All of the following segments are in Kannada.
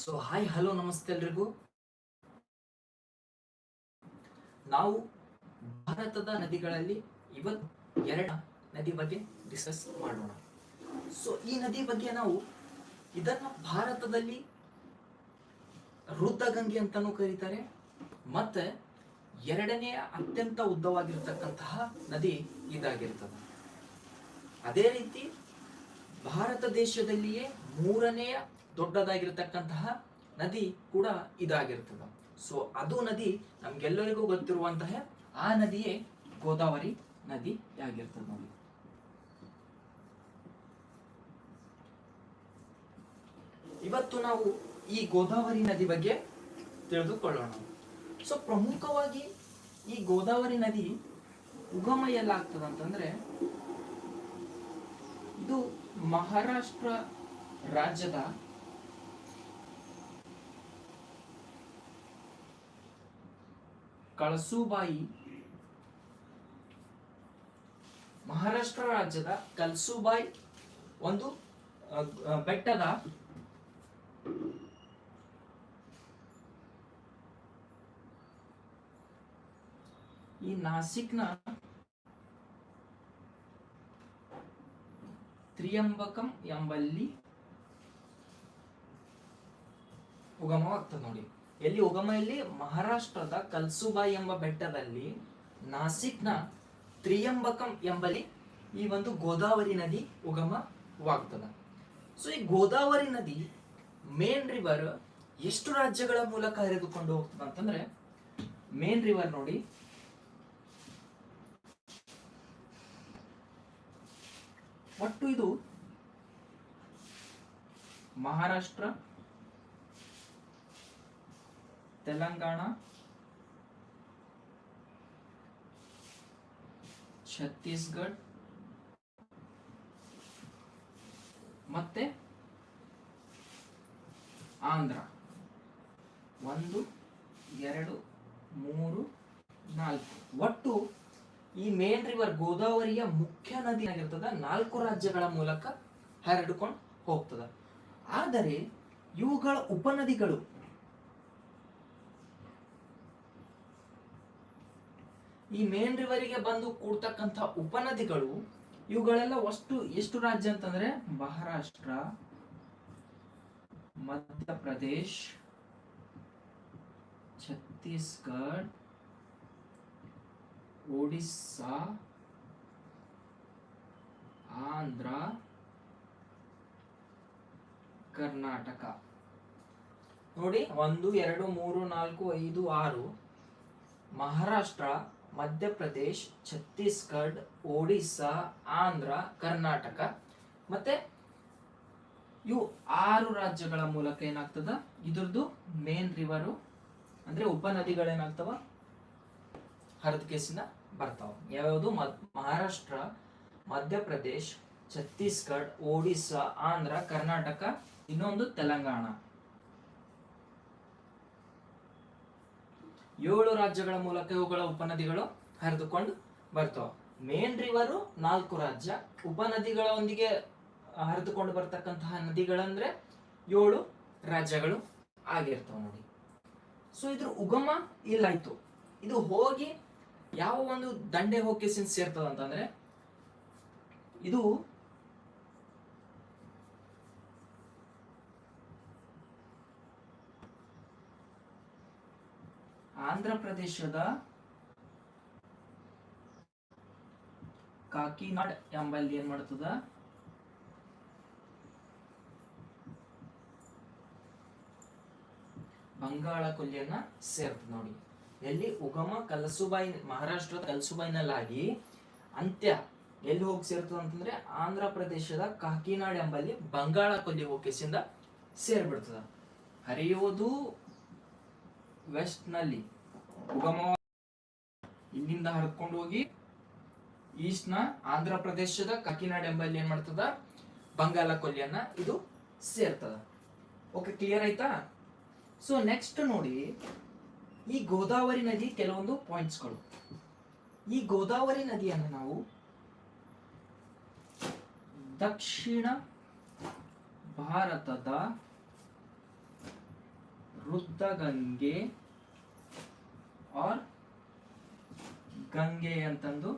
ಸೊ ಹಾಯ್ ಹಲೋ ನಮಸ್ತೆ ಎಲ್ರಿಗೂ. ನಾವು ಭಾರತದ ನದಿಗಳಲ್ಲಿ ಇವತ್ತು ಎರಡ ನದಿ ಬಗ್ಗೆ ಡಿಸ್ಕಸ್ ಮಾಡೋಣ. ಸೊ ಈ ನದಿ ಬಗ್ಗೆ ನಾವು ಇದನ್ನ ಭಾರತದಲ್ಲಿ ರುದ್ರಗಂಗೆ ಅಂತಾನೂ ಕರೀತಾರೆ. ಮತ್ತೆ ಎರಡನೆಯ ಅತ್ಯಂತ ಉದ್ದವಾಗಿರ್ತಕ್ಕಂತಹ ನದಿ ಇದಾಗಿರ್ತದೆ. ಅದೇ ರೀತಿ ಭಾರತ ದೇಶದಲ್ಲಿಯೇ ಮೂರನೆಯ ದೊಡ್ಡದಾಗಿರ್ತಕ್ಕಂತಹ ನದಿ ಕೂಡ ಇದಾಗಿರ್ತದೆ. ಸೊ ಅದು ನದಿ ನಮ್ಗೆಲ್ಲರಿಗೂ ಗೊತ್ತಿರುವಂತಹ ಆ ನದಿಯೇ ಗೋದಾವರಿ ನದಿ ಆಗಿರ್ತದೆ ನೋಡಿ. ಇವತ್ತು ನಾವು ಈ ಗೋದಾವರಿ ನದಿ ಬಗ್ಗೆ ತಿಳಿದುಕೊಳ್ಳೋಣ. ಸೊ ಪ್ರಮುಖವಾಗಿ ಈ ಗೋದಾವರಿ ನದಿ ಉಗಮ ಎಲ್ಲಾಗ್ತದೆ ಅಂತಂದ್ರೆ ಇದು ಮಹಾರಾಷ್ಟ್ರ ರಾಜ್ಯದ ಕಳಸುಬಾಯಿ. ಮಹಾರಾಷ್ಟ್ರ ರಾಜ್ಯದ ಕಲ್ಸುಬಾಯಿ ಒಂದು ಬೆಟ್ಟದ ಈ ನಾಸಿಕ್ನ ತ್ರಿಯಂಬಕಂ ಎಂಬಲ್ಲಿ ಉಗಮವಾಗ್ತದೆ ನೋಡಿ. ಎಲ್ಲಿ ಉಗಮ ಇಲ್ಲಿ? ಮಹಾರಾಷ್ಟ್ರದ ಕಲ್ಸುಬಾಯಿ ಎಂಬ ಬೆಟ್ಟದಲ್ಲಿ ನಾಸಿಕ್ನ ತ್ರಿಯಂಬಕಂ ಎಂಬಲ್ಲಿ ಈ ಒಂದು ಗೋದಾವರಿ ನದಿ ಉಗಮವಾಗ್ತದ. ಸೊ ಈ ಗೋದಾವರಿ ನದಿ ಮೇನ್ ರಿವರ್ ಎಷ್ಟು ರಾಜ್ಯಗಳ ಮೂಲಕ ಹರಿದುಕೊಂಡು ಹೋಗ್ತದ ಅಂತಂದ್ರೆ ಮೇನ್ ರಿವರ್ ನೋಡಿ, ಒಟ್ಟು ಇದು ಮಹಾರಾಷ್ಟ್ರ ತೆಲಂಗಾಣ ಛತ್ತೀಸ್ಗಢ ಮತ್ತೆ ಆಂಧ್ರ. ಒಂದು, ಎರಡು, ಮೂರು, ನಾಲ್ಕು. ಒಟ್ಟು ಈ ಮೇನ್ ರಿವರ್ ಗೋದಾವರಿಯ ಮುಖ್ಯ ನದಿ ಆಗಿರ್ತದ. ನಾಲ್ಕು ರಾಜ್ಯಗಳ ಮೂಲಕ ಹರಡಿಕೊಂಡು ಹೋಗ್ತದ. ಆದರೆ ಇವುಗಳ ಉಪನದಿಗಳು ಈ ಮೇನ್ ರಿವರಿಗೆ ಬಂದು ಕೂಡ್ತಕ್ಕಂಥ ಉಪನದಿಗಳು, ಇವುಗಳೆಲ್ಲ ಅಷ್ಟು ಎಷ್ಟು ರಾಜ್ಯ ಅಂತಂದ್ರೆ ಮಹಾರಾಷ್ಟ್ರ, ಮಧ್ಯಪ್ರದೇಶ್, ಛತ್ತೀಸ್ಗಢ, ಒಡಿಸ್ಸಾ, ಆಂಧ್ರ, ಕರ್ನಾಟಕ. ನೋಡಿ, ಒಂದು, ಎರಡು, ಮೂರು, ನಾಲ್ಕು, ಐದು, ಆರು, ಮಹಾರಾಷ್ಟ್ರ ಮಧ್ಯಪ್ರದೇಶ್, ಛತ್ತೀಸ್ಗಢ, ಒಡಿಸ್ಸಾ, ಆಂಧ್ರ, ಕರ್ನಾಟಕ. ಮತ್ತೆ ಇವು ಆರು ರಾಜ್ಯಗಳ ಮೂಲಕ ಏನಾಗ್ತದ? ಇದ್ರದ್ದು ಮೇನ್ ರಿವರು ಅಂದ್ರೆ ಉಪನದಿಗಳೇನಾಗ್ತವ? ಹರಿದ ಕೇಸಿಂದ ಬರ್ತಾವ. ಯಾವ್ಯಾವುದು? ಮಹಾರಾಷ್ಟ್ರ, ಮಧ್ಯಪ್ರದೇಶ್, ಛತ್ತೀಸ್ಗಢ, ಒಡಿಸ್ಸಾ, ಆಂಧ್ರ, ಕರ್ನಾಟಕ, ಇನ್ನೊಂದು ತೆಲಂಗಾಣ. ಏಳು ರಾಜ್ಯಗಳ ಮೂಲಕ ಇವುಗಳ ಉಪನದಿಗಳು ಹರಿದುಕೊಂಡು ಬರ್ತವೆ. ಮೇನ್ ರಿವರು ನಾಲ್ಕು ರಾಜ್ಯ. ಉಪನದಿಗಳೊಂದಿಗೆ ಹರಿದುಕೊಂಡು ಬರ್ತಕ್ಕಂತಹ ನದಿಗಳಂದ್ರೆ ಏಳು ರಾಜ್ಯಗಳು ಆಗಿರ್ತಾವ ನೋಡಿ. ಸೊ ಇದ್ರ ಉಗಮ ಇಲ್ಲಾಯ್ತು. ಇದು ಹೋಗಿ ಯಾವ ಒಂದು ದಂಡೆ ಹೋಗಿ ಸೇರ್ತದ ಅಂತಂದ್ರೆ ಇದು ಆಂಧ್ರ ಪ್ರದೇಶದ ಕಾಕಿನಾಡ್ ಎಂಬಲ್ಲಿ ಏನ್ ಮಾಡ್ತದ? ಬಂಗಾಳ ಕೊಲ್ಲಿಯನ್ನ ಸೇರ್ತದೆ ನೋಡಿ. ಎಲ್ಲಿ ಉಗಮ ಕಲಸುಬಾಯಿ, ಮಹಾರಾಷ್ಟ್ರದ ಕಲಸುಬಾಯಿನಲ್ಲಾಗಿ ಅಂತ್ಯ ಎಲ್ಲಿ ಹೋಗಿ ಸೇರ್ತದ ಅಂತಂದ್ರೆ ಆಂಧ್ರ ಪ್ರದೇಶದ ಕಾಕಿನಾಡ್ ಎಂಬಲ್ಲಿ ಬಂಗಾಳ ಕೊಲ್ಲಿ ಹೋಗಿಸಿಂದ ಸೇರ್ಬಿಡ್ತದ. ಹರಿಯೋದು ವೆಸ್ಟ್ ನಲ್ಲಿ ಇಲ್ಲಿಂದ ಹರ್ಕೊಂಡು ಹೋಗಿ ಈಸ್ಟ್ನ ಆಂಧ್ರ ಪ್ರದೇಶದ ಕಾಕಿನಾಡ್ ಎಂಬಲ್ಲಿ ಏನ್ ಮಾಡ್ತದ? ಬಂಗಾಲ ಕೊಲ್ಲಿಯನ್ನ ಇದು ಸೇರ್ತದ. ಓಕೆ ಕ್ಲಿಯರ್ ಆಯ್ತಾ? ಸೊ ನೆಕ್ಸ್ಟ್ ನೋಡಿ, ಈ ಗೋದಾವರಿ ನದಿ ಕೆಲವೊಂದು ಪಾಯಿಂಟ್ಸ್ಗಳು ಈ ಗೋದಾವರಿ ನದಿಯನ್ನು ನಾವು ದಕ್ಷಿಣ ಭಾರತದ ವೃದ್ಧ ಗಂಗೆ ಆರ್ ಗಂಗೆ ಅಂತಂದು?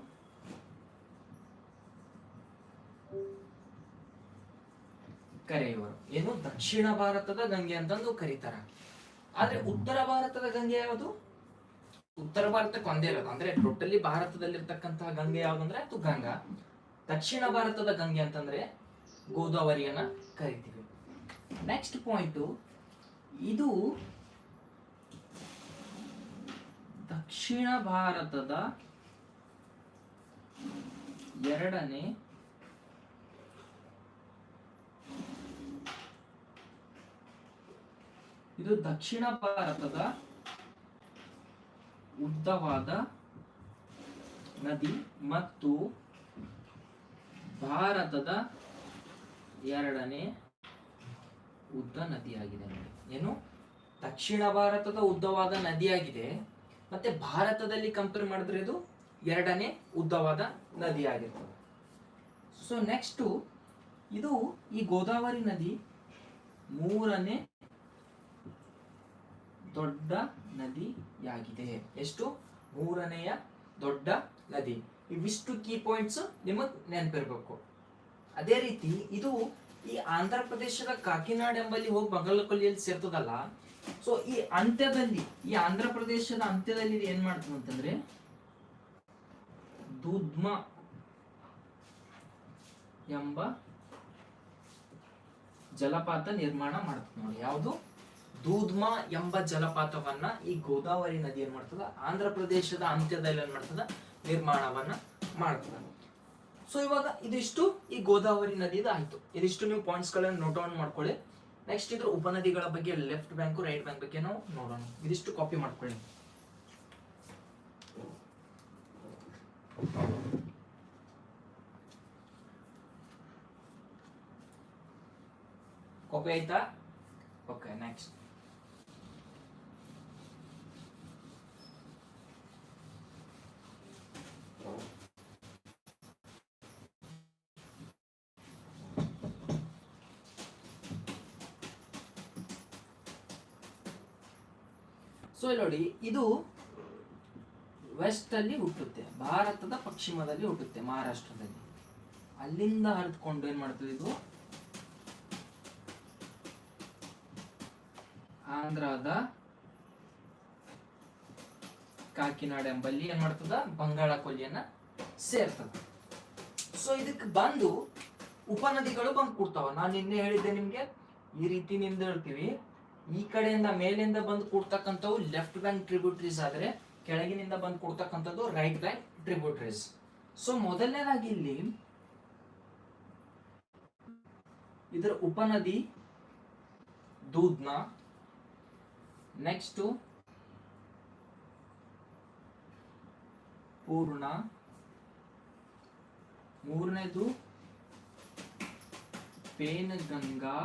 ಕರೆಯುವರು. ಏನು? ದಕ್ಷಿಣ ಭಾರತದ ಗಂಗೆ ಅಂತಂದು ಕರೀತಾರ. ಆದ್ರೆ ಉತ್ತರ ಭಾರತದ ಗಂಗೆ ಯಾವುದು? ಉತ್ತರ ಭಾರತಕ್ಕೆ ಒಂದೇ ಇರೋದು. ಅಂದ್ರೆ ಟೋಟಲಿ ಭಾರತದಲ್ಲಿರ್ತಕ್ಕಂತಹ ಗಂಗೆ ಯಾವ್ದು ಅಂದ್ರೆ ಅದು ಗಂಗಾ ದಕ್ಷಿಣ ಭಾರತದ ಗಂಗೆ ಅಂತಂದ್ರೆ ಗೋದಾವರಿಯನ್ನ ಕರಿತೀವಿ. ನೆಕ್ಸ್ಟ್ ಪಾಯಿಂಟ್ ಇದು ದಕ್ಷಿಣ ಭಾರತದ ಎರಡನೇ ಇದು ದಕ್ಷಿಣ ಭಾರತದ ಉದ್ದವಾದ ನದಿ ಮತ್ತು ಭಾರತದ ಎರಡನೇ ಉದ್ದ ನದಿಯಾಗಿದೆ ಏನು? ದಕ್ಷಿಣ ಭಾರತದ ಉದ್ದವಾದ ನದಿಯಾಗಿದೆ. ಮತ್ತೆ ಭಾರತದಲ್ಲಿ ಕಂಪೇರ್ ಮಾಡಿದ್ರೆ ಇದು ಎರಡನೇ ಉದ್ದವಾದ ನದಿಯಾಗಿರ್ತದೆ. ಸೊ ನೆಕ್ಸ್ಟು ಇದು ಈ ಗೋದಾವರಿ ನದಿ ಮೂರನೇ ದೊಡ್ಡ ನದಿಯಾಗಿದೆ. ಎಷ್ಟು? ಮೂರನೆಯ ದೊಡ್ಡ ನದಿ. ಇವಿಷ್ಟು ಕೀ ಪಾಯಿಂಟ್ಸ್ ನಿಮಗ್ ನೆನಪಿರ್ಬೇಕು. ಅದೇ ರೀತಿ ಇದು ಈ ಆಂಧ್ರ ಪ್ರದೇಶದ ಕಾಕಿನಾಡ್ ಎಂಬಲ್ಲಿ ಹೋಗಿ ಬಂಗಾಳಕೊಲ್ಲಿಯಲ್ಲಿ ಸೇರ್ತದಲ್ಲ ಸೊ ಈ ಅಂತ್ಯದಲ್ಲಿ, ಈ ಆಂಧ್ರ ಪ್ರದೇಶದ ಅಂತ್ಯದಲ್ಲಿ ಇದು ಏನ್ ಮಾಡ್ತದೆ ಅಂತಂದ್ರೆ, ದುದ್ಮ ಎಂಬ ಜಲಪಾತ ನಿರ್ಮಾಣ ಮಾಡ್ತದೆ ನೋಡಿ. ಯಾವುದು? ದೂದ್ಮ ಎಂಬ ಜಲಪಾತವನ್ನ ಈ ಗೋದಾವರಿ ನದಿ ಏನ್ ಮಾಡ್ತದ? ಆಂಧ್ರ ಪ್ರದೇಶದ ಅಂತ್ಯದಲ್ಲಿ ಏನ್ ಮಾಡ್ತದ? ನಿರ್ಮಾಣವನ್ನ ಮಾಡ್ತದ. ಸೊ ಇವಾಗ ಇದಿಷ್ಟು ಈ ಗೋದಾವರಿ ನದಿದ ಆಯ್ತು. ಇದಿಷ್ಟು ನೀವು ಪಾಯಿಂಟ್ಸ್ ಗಳನ್ನ ನೋಟ್ ಡೌನ್ ಮಾಡ್ಕೊಳ್ಳಿ. ನೆಕ್ಸ್ಟ್ ಇದ್ರ ಉಪನದಿಗಳ ಬಗ್ಗೆ ಲೆಫ್ಟ್ ಬ್ಯಾಂಕ್ ರೈಟ್ ಬ್ಯಾಂಕ್ ಬಗ್ಗೆ ನಾವು ನೋಡೋಣ. ಇದಿಷ್ಟು ಕಾಪಿ ಮಾಡ್ಕೊಳ್ಳಿ. ಕಾಪಿ ಆಯ್ತಾ? ಓಕೆ ನೆಕ್ಸ್ಟ್ ಸೊ ಇಲ್ಲಿ ನೋಡಿ, ಇದು ವೆಸ್ಟ್ ಅಲ್ಲಿ ಹುಟ್ಟುತ್ತೆ, ಭಾರತದ ಪಶ್ಚಿಮದಲ್ಲಿ ಹುಟ್ಟುತ್ತೆ, ಮಹಾರಾಷ್ಟ್ರದಲ್ಲಿ. ಅಲ್ಲಿಂದ ಹರಿದುಕೊಂಡು ಏನ್ ಮಾಡ್ತದೆ ಇದು? ಆಂಧ್ರದ ಕಾಕಿನಾಡ ಎಂಬಲ್ಲಿ ಏನ್ ಮಾಡ್ತದ? ಬಂಗಾಳ ಕೊಲ್ಲಿಯನ್ನ ಸೇರ್ತದ. ಸೊ ಇದಕ್ಕೆ ಬಂದು ಉಪನದಿಗಳು ಬಂದು ಕೂಡ್ತಾವ ನಾನು ನಿನ್ನೆ ಹೇಳಿದ್ದೆ ನಿಮ್ಗೆ, ಈ ರೀತಿ ನಿಂದ ಹೇಳ್ತೀವಿ ಈ ಕಡೆಯಿಂದ ಮೇಲಿಂದ ಬಂದು ಕೊಡ್ತಕ್ಕಂಥವು ಲೆಫ್ಟ್ ಬ್ಯಾಂಕ್ ಟ್ರಿಬ್ಯೂಟ್ರೀಸ್ ಆದರೆ ಕೆಳಗಿನಿಂದ ಬಂದು ಕೊಡ್ತಕ್ಕಂಥದ್ದು ರೈಟ್ ಬ್ಯಾಂಕ್ ಟ್ರಿಬ್ಯೂಟ್ರೀಸ್ ಸೊ ಮೊದಲನೇದಾಗಿ ಇಲ್ಲಿ ಇದರ ಉಪನದಿ ದೂದ್ನ ನೆಕ್ಸ್ಟು ಪೂರ್ಣ ಮೂರನೇದು ಪೇನಗಂಗಾ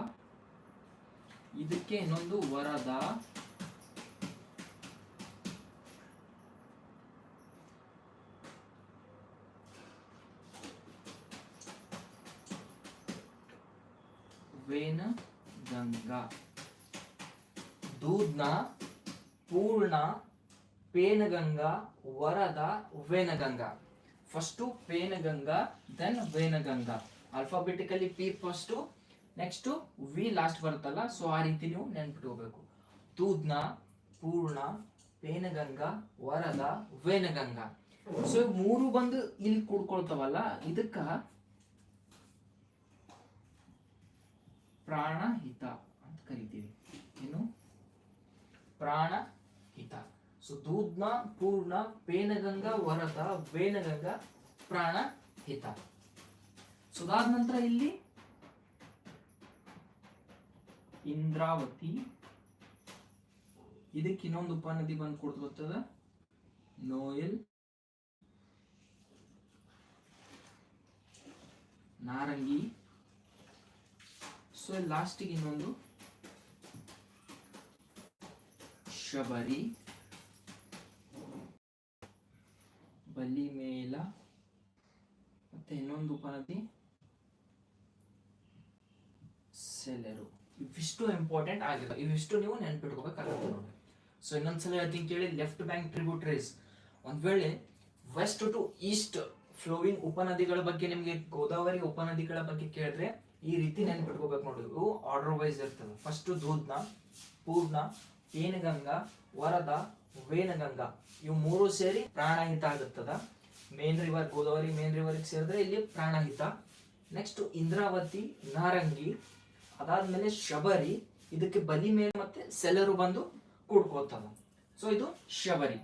ಇದಕ್ಕೆ ಇನ್ನೊಂದು ವರದ. ವೇನಗಂಗಾ Dudhna, Purna, Penganga, Wardha, Wainganga. First Penganga then Wainganga. Alphabetically P first next V last ಬರುತ್ತಲ್ಲ ಸೊ ಆ ರೀತಿ ನೀವು ನೆನ್ಪಿಟ್ಕೋಬೇಕು. ತೂದ್ನ ಪೂರ್ಣ, ಪೇನಗಂಗಾ, ವರದ, ವೇನಗಂಗಾ. ಸೊ ಮೂರು ಬಂದು ಇಲ್ಲಿ ಕೂಡ್ಕೊಳ್ತಾವಲ್ಲ, ಇದಕ್ಕ ಪ್ರಾಣಹಿತ ಅಂತ ಕರಿತೀವಿ. ಏನು? ಪ್ರಾಣಹಿತ ಸೊ ದೂದ್ನ ಪೂರ್ಣ, ಪೇನಗಂಗಾ, ವರದ, ವೇನಗಂಗಾ ಪ್ರಾಣಹಿತ ಸೊ ಅದಾದ ನಂತರ ಇಲ್ಲಿ ಇಂದ್ರಾವತಿ. ಇದಕ್ಕೆ ಇನ್ನೊಂದು ಉಪನದಿ ಬಂದು ಕೊಡ್ತು ನೋಯಲ್. ನಾರಂಗಿ. ಸೊ ಲಾಸ್ಟಿಗೆ ಇನ್ನೊಂದು. ಶಬರಿ. ಬಲಿಮೇಲ ಮತ್ತೆ ಇನ್ನೊಂದು ಉಪನದಿ. ಸೆಲೆರು. ಇವಿಷ್ಟು ಇಂಪಾರ್ಟೆಂಟ್ ಆಗಿದೆ ಇವಿಷ್ಟು ನೀವು ನೆನ್ಪಿಟ್ಕೋಬೇಕಾಗುತ್ತೆ ನೋಡಿ ಸೊ ಇನ್ನೊಂದ್ಸಲ ಹೇಳ್ತೀನಿ ಕೇಳಿ ಲೆಫ್ಟ್ ಬ್ಯಾಂಕ್ ಟ್ರಿಬ್ಯೂಟರೀಸ್ ಒಂದ್ ವೇಳೆ ವೆಸ್ಟ್ ಟು ಈಸ್ಟ್ ಫ್ಲೋವಿಂಗ್ ಉಪನದಿಗಳ ಬಗ್ಗೆ ನಿಮಗೆ ಗೋದಾವರಿ ಉಪನದಿಗಳ ಬಗ್ಗೆ ಕೇಳಿದ್ರೆ ಈ ರೀತಿ ನೆನ್ಪಿಟ್ಕೋಬೇಕು ನೋಡಿ. ಇವು ಆರ್ಡರ್ ವೈಸ್ ಇರ್ತದೆ ಫಸ್ಟ್ ದೂದ್ನ ಪೂರ್ಣ, ಪೇನಗಂಗಾ, ವರದ, ವೇನಗಂಗಾ. ಇವು ಮೂರು ಸೇರಿ ಪ್ರಾಣಹಿತ ಆಗುತ್ತದ. ಮೇನ್ ರಿವರ್ ಗೋದಾವರಿ ಮೇನ್ ರಿವರ್ಗೆ ಸೇರಿದ್ರೆ ಇಲ್ಲಿ ಪ್ರಾಣಹಿತ. ನೆಕ್ಸ್ಟ್ ಇಂದ್ರಾವತಿ, ನಾರಂಗಿ ಅದಾದ್ಮೇಲೆ ಶಬರಿ, ಇದಕ್ಕೆ ಬಲಿ ಮೇಲೆ ಮತ್ತೆ ಸೆಲರು ಬಂದು ಕೂಡ್ಕೋತದ ಸೊ ಇದು ಶಬರಿ.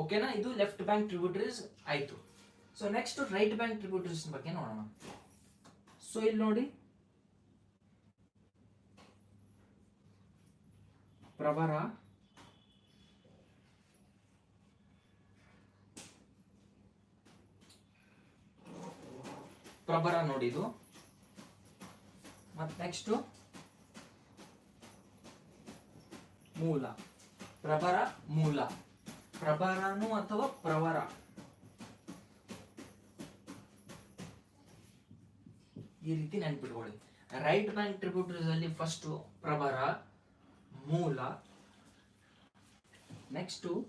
ಓಕೆನಾ ಇದು ಲೆಫ್ಟ್ ಬ್ಯಾಂಕ್ ಟ್ರಿಬ್ಯೂಟರೀಸ್ ಆಯ್ತು. So next right bank tributaries ಬಗ್ಗೆ ನೋಡೋಣ. ಸೊ ಇಲ್ಲಿ ನೋಡಿ. ಪ್ರಭರ ಪ್ರಭರ ನೋಡಿ ಇದು. ಮತ್ತೆ ನೆಕ್ಸ್ಟು ಮೂಲ. ಪ್ರಬರ ಮೂಲ. ಪ್ರಬರನು ಅಥವಾ ಪ್ರವರ? ಈ ರೀತಿ ನೆನ್ಪಿಟ್ಕೊಳ್ಳಿ. ರೈಟ್ ಬ್ಯಾಂಕ್ ಟ್ರಿಬ್ಯೂಟರೀಸ್ ಅಲ್ಲಿ ಫಸ್ಟ್ ಪ್ರಭರ ಮೂಲ. ನೆಕ್ಸ್ಟು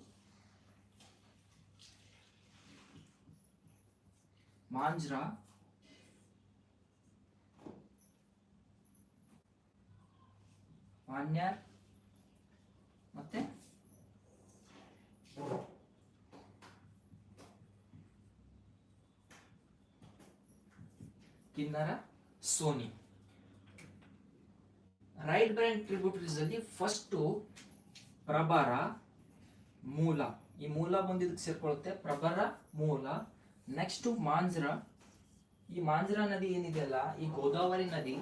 ಮಾಂಜ್ರಾ. ಮಾನ್ಯಾರ್ ಮತ್ತೆ? ಕಿನ್ನರ, ಸೋನಿ. ರೈಟ್ ಬ್ರೈನ್ ಟ್ರಿಬ್ಯೂಟರೀಸ್ ಅಲ್ಲಿ ಫಸ್ಟ್ ಪ್ರಭರ, ಮೂಲ. ಈ ಮೂಲ ಬಂದಿದ್ದಕ್ಕೆ ಸೇರ್ಕೊಳ್ಳುತ್ತೆ. ಪ್ರಭರ, ಮೂಲ. ನೆಕ್ಸ್ಟ್ ಮಾಂಜ್ರ. ಈ ಮಾಂಜ್ರಾ ನದಿ ಏನಿದೆಯಲ್ಲ ಈ ಗೋದಾವರಿ ನದಿ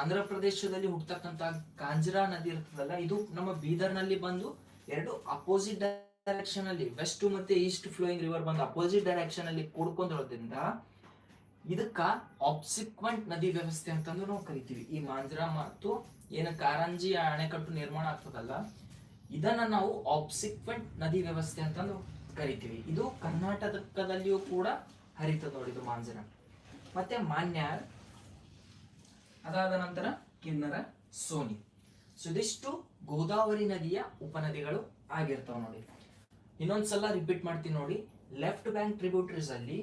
ಆಂಧ್ರ ಪ್ರದೇಶದಲ್ಲಿ ಹುಟ್ಟತಕ್ಕಂತ ಕಾಂಜ್ರಾ ನದಿ ಇರ್ತದಲ್ಲ, ಇದು ನಮ್ಮ ಬೀದರ್ನಲ್ಲಿ ಬಂದು ಎರಡು ಅಪೋಸಿಟ್ ಡೈರೆಕ್ಷನ್ ಅಲ್ಲಿ ವೆಸ್ಟ್ ಮತ್ತೆ ಈಸ್ಟ್ ಫ್ಲೋಯಿಂಗ್ ರಿವರ್ ಬಂದು ಅಪೋಸಿಟ್ ಡೈರೆಕ್ಷನ್ ಅಲ್ಲಿ ಕೂಡ್ಕೊಂಡಿರೋದ್ರಿಂದ ಇದಕ್ಕ ಆಬ್ಸಿಕ್ವೆಂಟ್ ನದಿ ವ್ಯವಸ್ಥೆ ಅಂತಂದು ನಾವು ಕರಿತೀವಿ. ಈ ಮಾಂಜ್ರಾ ಮತ್ತು ಏನು ಕಾರಂಜಿ ಅಣೆಕಟ್ಟು ನಿರ್ಮಾಣ ಆಗ್ತದಲ್ಲ, ಇದನ್ನ ನಾವು ಆಬ್ಸಿಕ್ವೆಂಟ್ ನದಿ ವ್ಯವಸ್ಥೆ ಅಂತಂದು ಕರಿತೀವಿ. ಇದು ಕರ್ನಾಟಕದಲ್ಲಿಯೂ ಕೂಡ ಹರಿತದ ನೋಡಿ ಮಾಂಜ್ರಾ. ಮತ್ತೆ ಮಾನ್ಯಾರ್ ಅದಾದ ನಂತರ ಕಿನ್ನರ ಸೋನಿ. ಸೊ ಇದಿಷ್ಟು ಗೋದಾವರಿ ನದಿಯ ಉಪನದಿಗಳು ಆಗಿರ್ತಾವ ನೋಡಿ. ಇನ್ನೊಂದ್ಸಲ ರಿಪೀಟ್ ಮಾಡ್ತೀನಿ ನೋಡಿ. ಲೆಫ್ಟ್ ಬ್ಯಾಂಕ್ ಟ್ರಿಬ್ಯೂಟರೀಸ್ ಅಲ್ಲಿ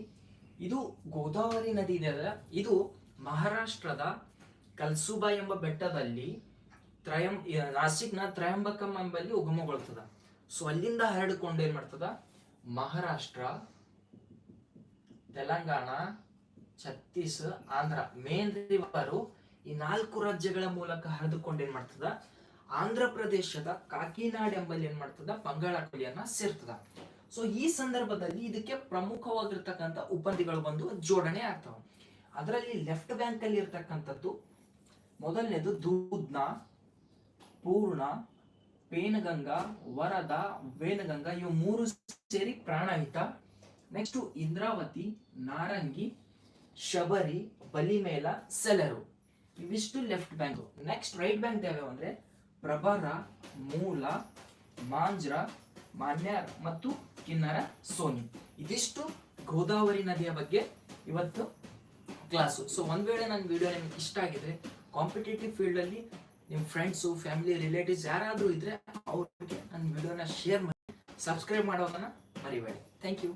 ಇದು ಗೋದಾವರಿ ನದಿ ಇದೆ ಇದು ಮಹಾರಾಷ್ಟ್ರದ ಕಲ್ಸುಬಾ ಎಂಬ ಬೆಟ್ಟದಲ್ಲಿ ತ್ರಯಂ ನಾಸಿಕ್ನ ತ್ರಯಂಬಕಂ ಎಂಬಲ್ಲಿ ಉಗಮಗೊಳ್ತದ. ಸೊ ಅಲ್ಲಿಂದ ಹರಡಿಕೊಂಡು ಏನ್ ಮಾಡ್ತದ? ಮಹಾರಾಷ್ಟ್ರ, ತೆಲಂಗಾಣ, ಛತ್ತೀಸ್, ಆಂಧ್ರ ಮೇನ್ ರಿವರು ಈ ನಾಲ್ಕು ರಾಜ್ಯಗಳ ಮೂಲಕ ಹರಿದುಕೊಂಡು ಏನ್ ಮಾಡ್ತದ? ಆಂಧ್ರ ಪ್ರದೇಶದ ಕಾಕಿನಾಡ್ ಎಂಬಲ್ಲಿ ಏನ್ ಮಾಡ್ತದ? ಬಂಗಾಳ ಕೊಲ್ಲಿಯನ್ನ ಸೇರ್ತದ. ಸೊ ಈ ಸಂದರ್ಭದಲ್ಲಿ ಇದಕ್ಕೆ ಪ್ರಮುಖವಾಗಿರ್ತಕ್ಕಂಥ ಉಪನದಿಗಳು ಬಂದು ಜೋಡಣೆ ಆಗ್ತಾವ. ಅದರಲ್ಲಿ ಲೆಫ್ಟ್ ಬ್ಯಾಂಕ್ ಅಲ್ಲಿ ಇರ್ತಕ್ಕಂಥದ್ದು, ಮೊದಲನೇದು ದೂದ್ನ ಪೂರ್ಣ, ಪೇನಗಂಗಾ, ವರದ ವೇನಗಂಗಾ ಇವು ಮೂರು ಸೇರಿ ಪ್ರಾಣಹಿತ. ನೆಕ್ಸ್ಟ್ ಇಂದ್ರಾವತಿ, ನಾರಂಗಿ, ಶಬರಿ ಬಲಿಮೇಲ ಸೆಲರು. ಇವಿಷ್ಟು left bank next right bank ಯಾವ್ಯಾವ ಅಂದ್ರೆ ಪ್ರಭರ, ಮೂಲ, ಮಾಂಜ್ರ, ಮಾನ್ಯಾರ್ ಮತ್ತು ಕಿನ್ನರ, ಸೋನಿ. ಇದಿಷ್ಟು ಗೋದಾವರಿ ನದಿಯ ಬಗ್ಗೆ ಇವತ್ತು ಕ್ಲಾಸು ಸೊ ಒಂದ್ ವೇಳೆ ನನ್ನ ವಿಡಿಯೋ ನಿಮ್ಗೆ ಇಷ್ಟ ಆಗಿದ್ರೆ ಕಾಂಪಿಟೇಟಿವ್ ಫೀಲ್ಡ್ ಅಲ್ಲಿ ನಿಮ್ಮ ಫ್ರೆಂಡ್ಸು ಫ್ಯಾಮಿಲಿ ರಿಲೇಟಿವ್ಸ್ ಯಾರಾದರೂ ಇದ್ರೆ ಅವ್ರಿಗೆ ನನ್ನ ವಿಡಿಯೋನ ಶೇರ್ ಮಾಡಿ ಸಬ್ಸ್ಕ್ರೈಬ್ ಮಾಡೋದನ್ನ ಮರಿಬೇಡಿ. Thank you